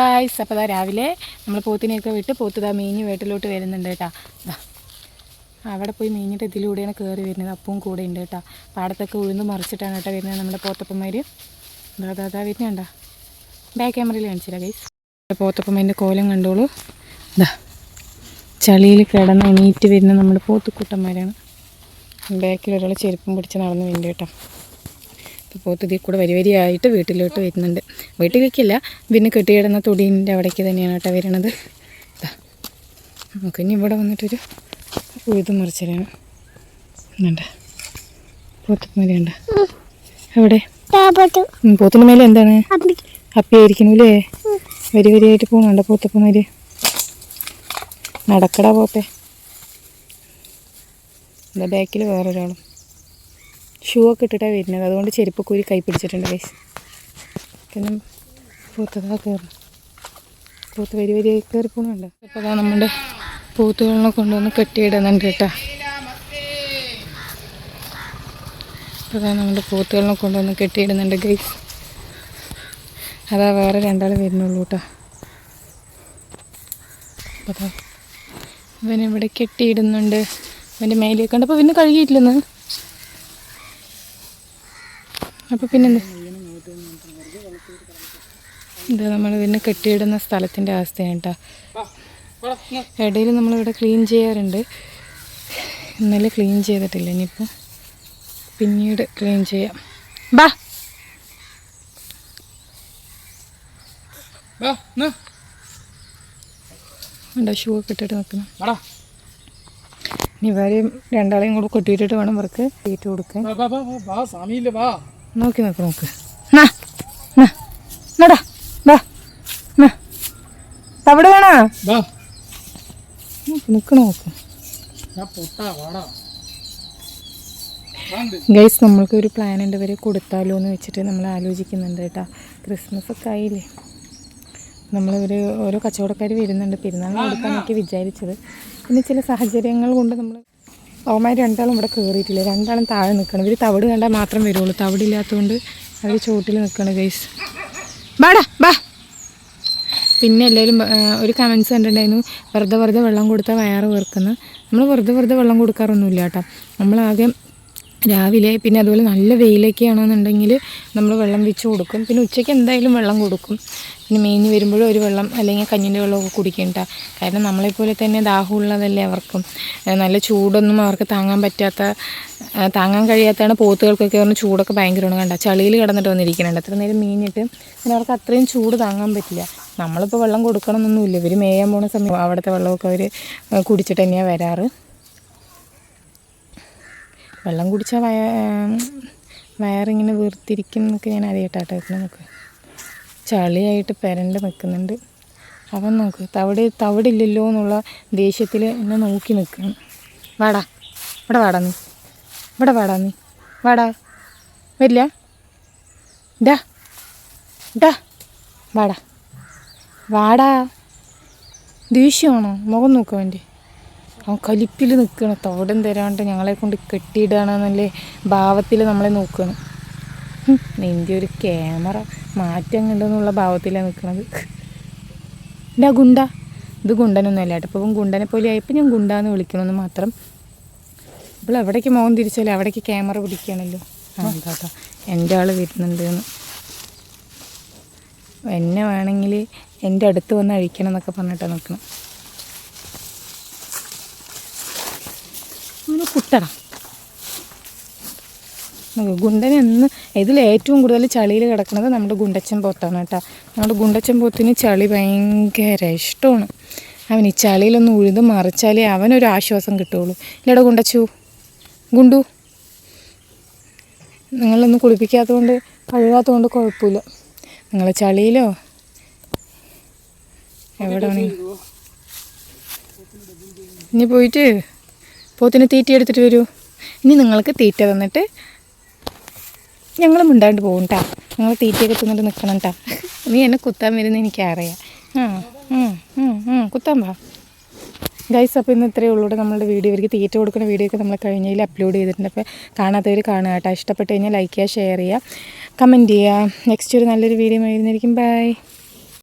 Guys അപ്പോൾ അതാ രാവിലെ നമ്മൾ പോത്തിനെയൊക്കെ വിട്ട് പോത്ത് ഇതാ മീഞ്ഞ് വീട്ടിലോട്ട് വരുന്നുണ്ട് കേട്ടോ. അവിടെ പോയി മീഞ്ഞിട്ട് ഇതിലൂടെയാണ് കയറി വരുന്നത്. അപ്പവും കൂടെ ഉണ്ട് കേട്ടോ. പാടത്തൊക്കെ ഉഴുന്ന് മറിച്ചിട്ടാണ് കേട്ടോ വരുന്നത് നമ്മുടെ പോത്തപ്പന്മാർ അതാ അതാ വരുന്നുണ്ടോ ബാക്ക് ക്യാമറയിൽ കാണിച്ചില്ല ഗൈസ് പോത്തപ്പമ്മേന്റെ കോലം കണ്ടോളൂ. അതാ ചളിയിൽ കിടന്ന് എണീറ്റ് വരുന്ന നമ്മുടെ പോത്തുക്കൂട്ടന്മാരാണ്. ബാക്കിൽ ഒരാൾ ചെരുപ്പും പിടിച്ച് നടന്ന് വരുന്നുണ്ട് കേട്ടോ. അപ്പോൾ പോത്ത് ഇതിൽ കൂടെ വരി വരിയായിട്ട് വീട്ടിലോട്ട് വരുന്നുണ്ട്. വീട്ടിലേക്കില്ല. പിന്നെ കെട്ടിയിടുന്ന തൊടീന്റെ അവിടേക്ക് തന്നെയാണ് കേട്ടോ വരണത്. നമുക്ക് ഇനി ഇവിടെ വന്നിട്ടൊരു ഉഴുത് മറിച്ചിലാണ് എന്നുണ്ട് പോത്തുമേലുണ്ട് എവിടെ പോത്തിന്റെ മേലെ എന്താണ്? അപ്പിയായിരിക്കണല്ലേ വരി വരിയായിട്ട് പോകണുണ്ടോ പോത്തപ്പമേൽ നടക്കടാ പോത്തെ. എന്താ ബാക്കിൽ വേറൊരാളും. ഷൂ ഒക്കെ ഇട്ടിട്ടാണ് വരുന്നത്. അതുകൊണ്ട് ചെരുപ്പൊക്കെ ഒരു കൈ പിടിച്ചിട്ടുണ്ട് ഗൈസ് പിന്നെ പൂത്തതാ കയറും. പൂത്ത് വരി വരിയായി കയറി പോകുന്നുണ്ട് ഇപ്പോൾ അതാ നമ്മുടെ പൂത്തുകളിനെ കൊണ്ടുവന്ന് കെട്ടിയിടുന്നുണ്ട് കേട്ടോ. ഇപ്പോൾ അതാ നമ്മുടെ പൂത്തുകളിനെ കൊണ്ടുവന്ന് കെട്ടിയിടുന്നുണ്ട് ഗൈസ് അതാ വേറെ രണ്ടാൾ വരുന്നുള്ളൂ കേട്ടോ. അപ്പോൾ അതാ ഇവനിവിടെ കെട്ടിയിടുന്നുണ്ട്. അവന്റെ മേലേക്ക് കണ്ടപ്പോൾ പിന്നെ കഴുകിയിട്ടില്ലെന്ന് അപ്പോൾ പിന്നെന്താ? ഇത് നമ്മൾ ഇതിന് കെട്ടിയിടുന്ന സ്ഥലത്തിന്റെ അവസ്ഥയാണ് കേട്ടോ ഇടയിൽ നമ്മളിവിടെ ക്ലീൻ ചെയ്യാറുണ്ട്. ഇന്നലെ ക്ലീൻ ചെയ്തിട്ടില്ല ഇനിയിപ്പോൾ പിന്നീട് ക്ലീൻ ചെയ്യാം. ബാ. ഉണ്ടോ ഷൂ ഒക്കെ ഇട്ടിട്ട് നിൽക്കണം ഇനി ഇവരെയും രണ്ടാളെയും കൂടെ കൊട്ടിയിട്ടിട്ട് വേണം വർക്ക് തീറ്റ കൊടുക്കാൻ. നോക്കി നോക്ക് നോക്ക്. നാ നാ നടാ വാ നാ തവിട് വേണോ? ഗൈസ് നമ്മൾക്ക് ഒരു പ്ലാൻ ഉണ്ട്. വരെ കൊടുത്താലോ എന്ന് വെച്ചിട്ട് നമ്മൾ ആലോചിക്കുന്നുണ്ട് കേട്ടോ. ക്രിസ്മസ് ഒക്കെ ആയില്ലേ? നമ്മളൊരു ഓരോ കച്ചവടക്കാർ വരുന്നുണ്ട്. പെരുന്നാളിന് കൊടുക്കാനൊക്കെ വിചാരിച്ചത്. പിന്നെ ചില സാഹചര്യങ്ങൾ കൊണ്ട് നമ്മൾ അവന്മാർ രണ്ടാളും ഇവിടെ കയറിയിട്ടില്ല രണ്ടാളും താഴെ നിൽക്കണം. ഇവർ തവിട് കണ്ടാൽ മാത്രം വരുള്ളൂ. തവിടില്ലാത്തതുകൊണ്ട് അവർ ചോട്ടിൽ നിൽക്കണം ഗൈസ് ബാടാ ബാ പിന്നെ എല്ലാവരും ഒരു കമൻസ് കണ്ടിട്ടുണ്ടായിരുന്നു വെറുതെ വെറുതെ വെള്ളം കൊടുത്താൽ വയറ് വീർക്കുന്നു നമ്മൾ വെറുതെ വെറുതെ വെള്ളം കൊടുക്കാറൊന്നുമില്ല കേട്ടോ. നമ്മളാകെ രാവിലെ പിന്നെ അതുപോലെ നല്ല വെയിലൊക്കെ ആണെന്നുണ്ടെങ്കിൽ നമ്മൾ വെള്ളം വെച്ച് കൊടുക്കും. പിന്നെ ഉച്ചയ്ക്ക് എന്തായാലും വെള്ളം കൊടുക്കും. പിന്നെ മേഞ്ഞ് വരുമ്പോഴും ഒരു വെള്ളം അല്ലെങ്കിൽ കഞ്ഞിന്റെ വെള്ളമൊക്കെ കുടിക്കണ്ട കാരണം നമ്മളെപ്പോലെ തന്നെ ദാഹമുള്ളതല്ലേ അവർക്കും. നല്ല ചൂടൊന്നും അവർക്ക് താങ്ങാൻ പറ്റാത്ത താങ്ങാൻ കഴിയാത്തതാണ് പോത്തുകൾക്കൊക്കെ പറഞ്ഞ് ചൂടൊക്കെ ഭയങ്കരമാണ് കണ്ട. ചളിയിൽ കിടന്നിട്ട് വന്നിരിക്കുന്നുണ്ട്. അത്ര നേരം മീഞ്ഞിട്ട് പിന്നെ അവർക്ക് അത്രയും ചൂട് താങ്ങാൻ പറ്റില്ല. നമ്മളിപ്പോൾ വെള്ളം കൊടുക്കണമെന്നൊന്നുമില്ല ഇവർ മേയാൻ പോണ സമയം അവിടുത്തെ വെള്ളമൊക്കെ അവർ കുടിച്ചിട്ട് തന്നെയാണ് വരാറ്. വെള്ളം കുടിച്ചാൽ വയ വയറിങ്ങനെ വീർത്തിരിക്കും എന്നൊക്കെ ഞാൻ അറിയട്ടാട്ടോ നമുക്ക്. ചളിയായിട്ട് പെരണ്ട് നിൽക്കുന്നുണ്ട് അവൻ നോക്ക് തവിട് തവിടില്ലല്ലോ എന്നുള്ള ദേഷ്യത്തിൽ എന്നെ നോക്കി നിൽക്കണം വാടാ ഇവിടെ വാടാ നീ. ഇവിടെ വാടാ നീ. വാടാ വരില്ല. ഡാ ഡാ വാടാ. വാടാ. ദേഷ്യമാണോ? മുഖം നോക്കാൻ വേണ്ടി അവൻ കലിപ്പിൽ നിൽക്കണം തോടം തരാണ്ട് ഞങ്ങളെ കൊണ്ട് കെട്ടിയിടുകയാണെന്നല്ലേ ഭാവത്തിൽ നമ്മളെ നോക്കണം. നിന്റെ ഒരു ക്യാമറ മാറ്റം കണ്ടെന്നുള്ള ഭാവത്തിലാണ് നിൽക്കണത് ആ ഗുണ്ട. ഇത് ഗുണ്ടനൊന്നും അല്ല കേട്ടോ. ഇപ്പം ഗുണ്ടനെ പോലെ ആയപ്പോൾ ഞാൻ ഗുണ്ടാന്ന് വിളിക്കണമെന്ന് മാത്രം. ഇപ്പോൾ എവിടേക്ക് മോഹൻ തിരിച്ചാലും അവിടേക്ക് ക്യാമറ പിടിക്കുകയാണല്ലോ ആ കേട്ടോ എന്റെ ആൾ വരുന്നുണ്ട് എന്ന്. എന്നെ വേണമെങ്കിൽ എന്റെ അടുത്ത് വന്ന് അഴിക്കണം എന്നൊക്കെ പറഞ്ഞിട്ടാണ് നിൽക്കണം. അവന് കുട്ടട ഗുണ്ടനെ എന്ന് ഇതിൽ ഏറ്റവും കൂടുതൽ ചളിയിൽ കിടക്കുന്നത് നമ്മുടെ ഗുണ്ടച്ചൻ പോത്താണ് കേട്ടോ. നമ്മുടെ ഗുണ്ടച്ചൻ പോത്തിന് ചളി ഭയങ്കര ഇഷ്ടമാണ്. അവൻ ഈ ചളിയിലൊന്ന് ഉഴുത് മറിച്ചാലേ അവനൊരു ആശ്വാസം കിട്ടുള്ളൂ ഇല്ലടോ ഗുണ്ടച്ചു. ഗുണ്ടു. നിങ്ങളൊന്നും കുളിപ്പിക്കാത്തതുകൊണ്ട് കഴുകാത്തതുകൊണ്ട് കുഴപ്പമില്ല. നിങ്ങൾ ചളിയിലോ? എവിടെ ഇനി പോയിട്ട് പോത്തിന് തീറ്റ എടുത്തിട്ട് വരൂ. ഇനി നിങ്ങൾക്ക് തീറ്റ തന്നിട്ട് ഞങ്ങൾ മിണ്ടാണ്ട് പോകും കേട്ടോ നിങ്ങൾ തീറ്റയൊക്കെ തിന്നിട്ട് നിൽക്കണം കേട്ടോ നീ എന്നെ കുത്താൻ വരുന്ന എനിക്കറിയാം. ആ കുത്താൻ വാ. ഗൈസ് അപ്പോൾ ഇന്ന് ഇത്രയേ ഉള്ളൂ. നമ്മളുടെ വീഡിയോ. ഇവർക്ക് തീറ്റ കൊടുക്കുന്ന വീഡിയോ ഒക്കെ നമ്മൾ കഴിഞ്ഞതിൽ അപ്ലോഡ് ചെയ്തിട്ടുണ്ട്. അപ്പോൾ കാണാത്തവർ കാണുക കേട്ടോ. ഇഷ്ടപ്പെട്ട് കഴിഞ്ഞാൽ ലൈക്ക് ചെയ്യുക ഷെയർ ചെയ്യുക കമന്റ് ചെയ്യുക. നെക്സ്റ്റ് ഒരു നല്ലൊരു വീഡിയോ ആയിരുന്നിരിക്കും. ബൈ